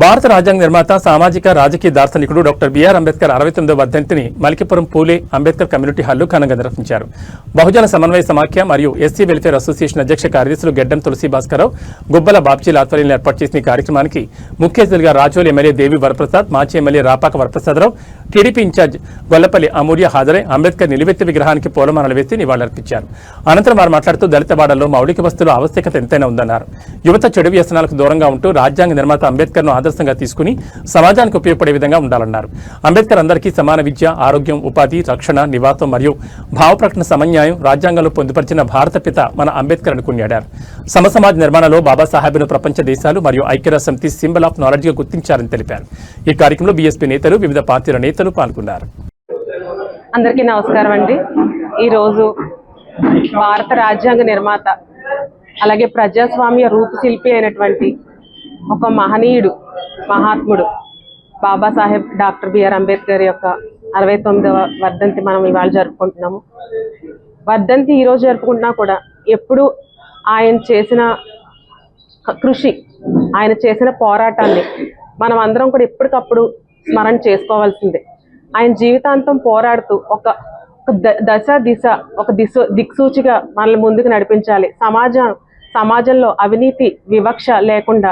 భారత రాజ్యాంగ నిర్మాత సామాజిక రాజకీయ దార్శనికుడు డాక్టర్ బిఆర్ అంబేద్కర్ అరవై తొమ్మిదో వర్ధంతిని మలికిపురం పూలే అంబేద్కర్ కమ్యూనిటీ హాల్లో ఘనంగా నిర్వహించారు. బహుజన సమన్వయ సమాఖ్య మరియు ఎస్సీ వెల్ఫేర్ అసోసియేషన్ అధ్యక్ష కార్యదర్శులు గెడ్డం తులసి భాస్కరరావు గుబ్బల బాబ్జీల ఆధ్వర్యంలో ఏర్పాటు చేసిన కార్యక్రమానికి ముఖ్య అతిథులుగా రాజోలు ఎమ్మెల్యే దేవి వరప్రసాద్ మాజీ MLA Rapaka Varaprasadarao TDP in-charge Gollapalli Amurya హాజరై అంబేద్కర్ నిలువెత్తి విగ్రహానికి పూలమాలలు వేసి నివాళులర్పించారు. అనంతరం వారు మాట్లాడుతూ దళిత వాడల్లో మౌలిక వస్తువుల ఆవశ్యకత ఎంతైనా ఉందన్నారు. యువత చెడు వ్యసనాలకు దూరంగా ఉంటూ రాజ్యాంగ నిర్మాత అంబేద్కర్ను ఆదర్శంగా తీసుకుని సమాజానికి ఉపయోగపడే విధంగా ఉండాలన్నారు. అంబేద్కర్ అందరికీ సమాన విద్య ఆరోగ్యం ఉపాధి రక్షణ నివాసం మరియు భావప్రకటన సమన్యాయం రాజ్యాంగంలో పొందుపరిచిన భారత పిత మన అంబేద్కర్ అని కొనియాడారు సమసమాజ నిర్మాణంలో బాబాసాహెబ్ను ప్రపంచ దేశాలు మరియు ఐక్యరాజ్య సమితి సింబల్ ఆఫ్ నాలెడ్జ్గా గుర్తించారని తెలిపారు. ఈ కార్యక్రమంలో బీఎస్పీ నేతలు వివిధ పార్టీల నేతలు పాల్గొన్నారు. అందరికీ నమస్కారం అండి. ఈరోజు భారత రాజ్యాంగ నిర్మాత అలాగే ప్రజాస్వామ్య రూపశిల్పి అయినటువంటి ఒక మహనీయుడు మహాత్ముడు బాబాసాహెబ్ డాక్టర్ బిఆర్ అంబేద్కర్ యొక్క అరవై తొమ్మిదవ వర్ధంతి మనం ఇవాళ జరుపుకుంటున్నాము. వర్ధంతి ఈరోజు జరుపుకుంటున్నా కూడా ఎప్పుడు ఆయన చేసిన కృషి ఆయన చేసిన పోరాటాన్ని మనం అందరం కూడా ఎప్పటికప్పుడు స్మరణ చేసుకోవాల్సిందే. ఆయన జీవితాంతం పోరాడుతూ ఒక ద- దశ దిశ ఒక దిశ దిక్సూచిగా మనల్ని ముందుకు నడిపించాలి. సమాజం సమాజంలో అవినీతి వివక్ష లేకుండా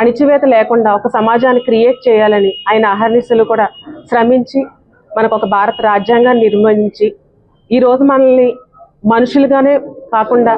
అణిచివేత లేకుండా ఒక సమాజాన్ని క్రియేట్ చేయాలని ఆయన అహర్నిశలు కూడా శ్రమించి మనకు ఒక భారత రాజ్యాంగాన్ని నిర్మించి ఈరోజు మనల్ని మనుషులుగానే కాకుండా